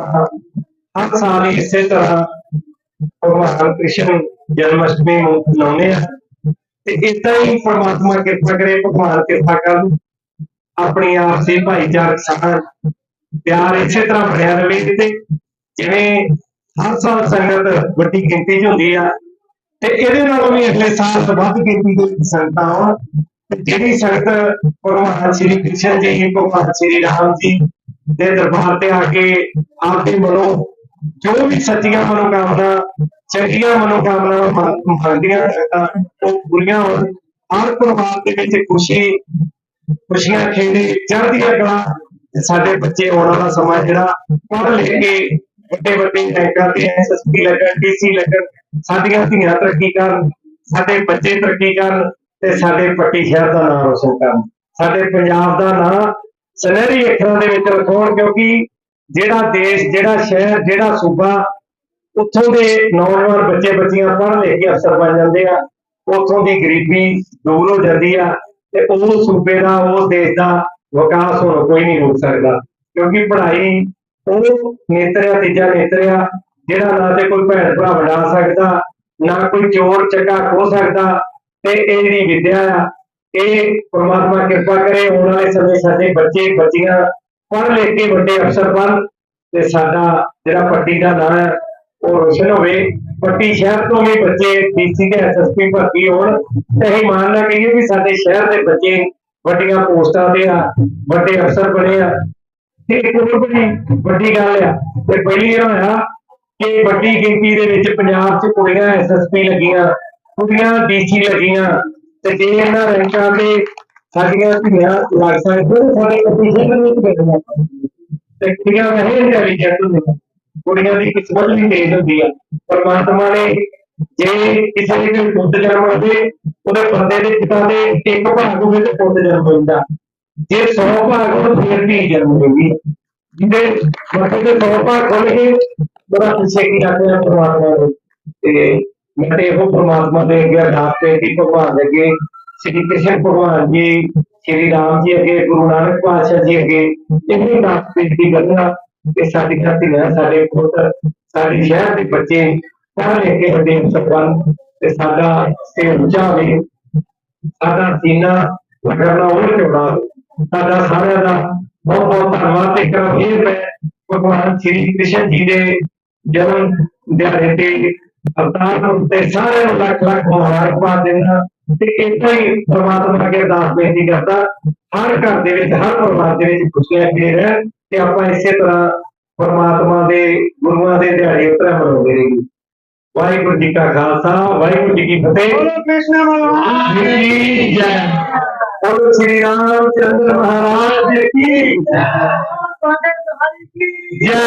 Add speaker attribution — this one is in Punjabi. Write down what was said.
Speaker 1: ਹਰ ਸਾਲ ਇਸੇ ਤਰ੍ਹਾਂ ਭਗਵਾਨ ਕ੍ਰਿਸ਼ਨ ਜਨਮ ਅਸ਼ਟਮੀ ਨੂੰ ਮਨਾਉਂਦੇ ਆ। ਤੇ ਇਦਾਂ ਹੀ ਪ੍ਰਮਾਤਮਾ ਕਿਰਪਾ ਕਰੇ, ਭਗਵਾਨ ਕਿਰਪਾ ਕਰਨ। ਆਪਣੀ ਆਪਸੀ ਭਾਈਚਾਰਕ ਸਾਂਝ ਪਿਆਰ ਇਸੇ ਤਰ੍ਹਾਂ ਬਣਿਆ ਰਵੇ ਕਿਤੇ। ਜਿਵੇਂ ਹਰ ਸਾਲ ਸੰਗਤ ਵੱਡੀ ਗਿਣਤੀ 'ਚ ਹੁੰਦੀ ਆ। ਤੇ ਇਹਦੇ ਨਾਲੋਂ ਵੀ ਅਗਲੇ ਸਾਲ ਤੋਂ ਵੱਧ ਗਿਣਤੀ ਦੇ ਸੰਗਤਾਂ ਆਉਣ। ਤੇ ਜਿਹੜੀ ਸੰਗਤ ਭਗਵਾਨ ਸ਼੍ਰੀ ਕ੍ਰਿਸ਼ਨ ਜੀ, ਭਗਵਾਨ ਸ਼੍ਰੀ ਰਾਮ ਜੀ ਦੇ ਦਰਬਾਰ ਤੇ ਆ ਕੇ ਆਪਦੇ ਮਨੋਂ ਜੋ ਵੀ ਸੱਚੀਆਂ ਮਨੋਕਾਮਨਾ, ਚੰਗੀਆਂ ਮਨੋਕਾਮਨਾਵਾਂ ਮੰਗਦੀਆਂ ਸੰਗਤਾਂ ਉਹ ਪੂਰੀਆਂ ਹੋਣ, ਹਰ ਪਰਿਵਾਰ ਦੇ ਵਿੱਚ ਖੁਸ਼ੀ, ਖੁਸ਼ੀਆਂ ਖੇੜੇ ਚੜ੍ਹਦੀਆਂ ਕਲਾ ਸਾਡੇ ਬੱਚੇ ਆਉਣ ਵਾਲਾ ਸਮਾਂ ਜਿਹੜਾ ਪੜ੍ਹ ਲਿਖ ਕੇ ਵੱਡੇ ਵੱਡੇ ਰੈਂਕਾਂ ਤੇ ਐਸਐਸਪੀ ਲੱਗਣ ਡੀਸੀ ਲੱਗਣ, ਸਾਡੀਆਂ ਧੀਆਂ ਤਰੱਕੀ ਕਰਨ, ਸਾਡੇ ਬੱਚੇ ਤਰੱਕੀ ਕਰਨ ਤੇ ਸਾਡੇ ਪੱਟੀ ਸ਼ਹਿਰ ਦਾ ਨਾਮ ਰੋਸ਼ਨ ਕਰਨ, ਸਾਡੇ ਪੰਜਾਬ ਦਾ ਨਾਮ ਸੁਨਹਿਰੀ ਅੱਖਰਾਂ ਦੇ ਵਿੱਚ ਰਖਾਉਣ ਕਿਉਂਕਿ ਜਿਹੜਾ ਦੇਸ਼, ਜਿਹੜਾ ਸ਼ਹਿਰ, ਜਿਹੜਾ ਸੂਬਾ, ਉੱਥੋਂ ਦੇ ਨੌਜਵਾਨ ਬੱਚੇ, ਬੱਚੀਆਂ ਪੜ੍ਹ ਲਿਖ ਕੇ ਅਫਸਰ ਬਣ ਜਾਂਦੇ ਆ, ਉੱਥੋਂ ਦੀ ਗਰੀਬੀ ਦੂਰ ਹੋ ਜਾਂਦੀ ਆ ਤੇ ਉਹ ਸੂਬੇ ਦਾ, ਉਹ ਦੇਸ਼ ਦਾ ਵਿਕਾਸ ਹੁਣ ਕੋਈ ਨਹੀਂ ਰੋਕ ਸਕਦਾ, ਕਿਉਂਕਿ ਪੜ੍ਹਾਈ ਉਹ ਨੇਤਰਿਆ, ਤੀਜਾ ਨੇਤਰਿਆ, ਜਿਹੜਾ ਨਾ ਤੇ ਕੋਈ ਭੈਣ ਭਰਾ ਬਣਾ ਸਕਦਾ, ਨਾ ਕੋਈ ਚੋਰ, ਚੱਕਾ ਖੋ ਸਕਦਾ ਤੇ ਇਹ ਜਿਹੜੀ ਵਿਦਿਆ ਆ। ਇਹ ਪਰਮਾਤਮਾ ਕਿਰਪਾ ਕਰੇ, ਆਉਣ ਵਾਲੇ ਸਮੇਂ ਸਾਡੇ ਬੱਚੇ, ਬੱਚੀਆਂ, ਪੜ੍ਹ ਲਿਖ ਕੇ ਵੱਡੇ ਅਫਸਰ ਬਣ ਤੇ ਸਾਡਾ ਜਿਹੜਾ ਪੱਟੀ ਦਾ ਨਾਂ ਹੈ, ਉਹ ਰੋਸ਼ਨ ਹੋਵੇ। ਪੱਟੀ ਸ਼ਹਿਰ ਤੋਂ ਵੀ ਬੱਚੇ ਡੀਸੀ ਤੇ ਐਸਐਸਪੀ ਭਰਤੀ ਹੋਣ, ਤੇ ਅਸੀਂ ਮਾਨ ਨਾ ਕਹੀਏ ਵੀ ਸਾਡੇ ਸ਼ਹਿਰ ਦੇ ਬੱਚੇ ਵੱਡੀਆਂ ਪੋਸਟਾਂ ਤੇ ਆ, ਵੱਡੇ ਅਫਸਰ ਬਣੇ ਆ। ਤੇ ਇੱਕ ਹੋਰ ਬੜੀ ਵੱਡੀ ਗੱਲ ਆ, ਤੇ ਪਹਿਲੀ ਇਹ ਹੋਇਆ ਕਿ ਵੱਡੀ ਗਿਣਤੀ ਦੇ ਵਿੱਚ ਪੰਜਾਬ 'ਚ ਕੁੜੀਆਂ ਐਸਐਸਪੀ ਲੱਗੀਆਂ, ਕੁੜੀਆਂ ਡੀਸੀ ਲੱਗੀਆਂ। ਤੇ ਜੇ ਇਹਨਾਂ ਰੈਂਕਾਂ ਤੇ ਸਾਡੀਆਂ ਧੀਆਂ ਲੱਗ ਸਕਦੀਆਂ ਸਾਡੇ ਕੰਪੀਟੀਸ਼ਨ ਵਿੱਚ ਲੱਗਣਾ ਤੇ ਕੁੜੀਆਂ ਵਹੇ ਇੰਟੈਲੀਜੈਂਟ ਹੁੰਦੀਆਂ ਕੁੜੀਆਂ ਦੀ ਕਿਸਮਤ ਵੀ ਤੇਜ਼ ਹੁੰਦੀ ਆ। ਪਰਮਾਤਮਾ ਨੇ ਜੇ ਕਿਸੇ ਦੇ ਪੁੱਤ ਜਨਮ ਹੋਵੇ ਉਹਦੇ ਬੰਦੇ ਦੇ ਪਿਤਾ ਦੇ ਇੱਕ ਭਾਗ ਹੋਵੇ ਤੇ ਪੁੱਤ ਜਨਮ ਹੁੰਦਾ। ਜੇ 100 ਭਾਗ ਹੋਣ, ਫਿਰ ਵੀ ਜਨਮ ਹੋਊਗੀ। ਜਿਹਦੇ ਮੱਥੇ ਤੇ 100 ਭਾਗ ਹੋਣਗੇ ਗਏ ਬੜਾ ਪਿੱਛੇ ਕੀ ਜਾਂਦੇ ਆ ਪਰਮਾਤਮਾ ਦੇ? ਤੇ ਮੈਂ ਤੇ ਇਹੋ ਦੇ ਅੱਗੇ ਅਰਦਾਸ ਬੇਨਤੀ ਭਗਵਾਨ ਦੇ ਅੱਗੇ, ਸ੍ਰੀ ਕ੍ਰਿਸ਼ਨ ਭਗਵਾਨ ਜੀ, ਸ੍ਰੀ ਰਾਮ ਜੀ ਅੱਗੇ, ਗੁਰੂ ਨਾਨਕ ਪਾਤਸ਼ਾਹ ਜੀ ਅੱਗੇ ਇਹ ਅਰਦਾਸ ਬੇਨਤੀ ਕਰਨਾ ਕਿ ਸਾਡੀਆਂ ਧੀਆਂ ਸਾਡੇ ਪੁੱਤ, ਸਾਡੇ ਸ਼ਹਿਰ ਦੇ ਬੱਚੇ ਪੜ੍ਹ ਲਿਖ ਕੇ ਵੱਡੇ ਤੇ ਸਾਡਾ ਸਿਰ ਉੱਚਾ ਸਾਡਾ ਸੀਨਾ ਲੱਗਣਾ ਉਹ ਚੌੜਾ ਸਾਡਾ ਸਾਰਿਆਂ ਦਾ ਬਹੁਤ ਬਹੁਤ ਧੰਨਵਾਦ ਤੇ ਕਰਾਂ ਇਹ ਮੈਂ ਭਗਵਾਨ ਸ੍ਰੀ ਕ੍ਰਿਸ਼ਨ ਜੀ ਦੇ ਜਨਮ ਦਿਹਾੜੇ ਤੇ ਅਵਤਾਰ ਪੁਰਬ ਤੇ ਸਾਰਿਆਂ ਨੂੰ ਲੱਖ ਲੱਖ ਮੁਬਾਰਕਬਾਦ ਦਿੰਦਾ ਤੇ ਇਦਾਂ ਹੀ ਪ੍ਰਮਾਤਮਾ ਅੱਗੇ ਅਰਦਾਸ ਬੇਨਤੀ ਕਰਦਾ ਹਰ ਘਰ ਦੇ ਵਿੱਚ ਹਰ ਪਰਿਵਾਰ ਦੇ ਵਿੱਚ ਖੁਸ਼ੀਆਂ ਰਹਿਣ ਤੇ ਆਪਾਂ ਇਸੇ ਤਰ੍ਹਾਂ ਪ੍ਰਮਾਤਮਾ ਦੇ ਗੁਰੂਆਂ ਦੇ ਦਿਹਾੜੇ ਉਤਰਾ ਮਨਾਉਂਦੇ ਰਹੀਏ। ਵਾਹਿਗੁਰੂ ਜੀ ਕਾ ਖਾਲਸਾ ਵਾਹਿਗੁਰੂ ਜੀ ਕੀ ਫਤਿਹ।
Speaker 2: ਕ੍ਰਿਸ਼ਨ ਭਗਵਾਨ
Speaker 1: ਜੀ ਜੈ। ਬੋਲੋ ਸ੍ਰੀ ਰਾਮ ਚੰਦਰ ਮਹਾਰਾਜ ਜੈ
Speaker 2: ਕੀ।
Speaker 1: ਜੈ।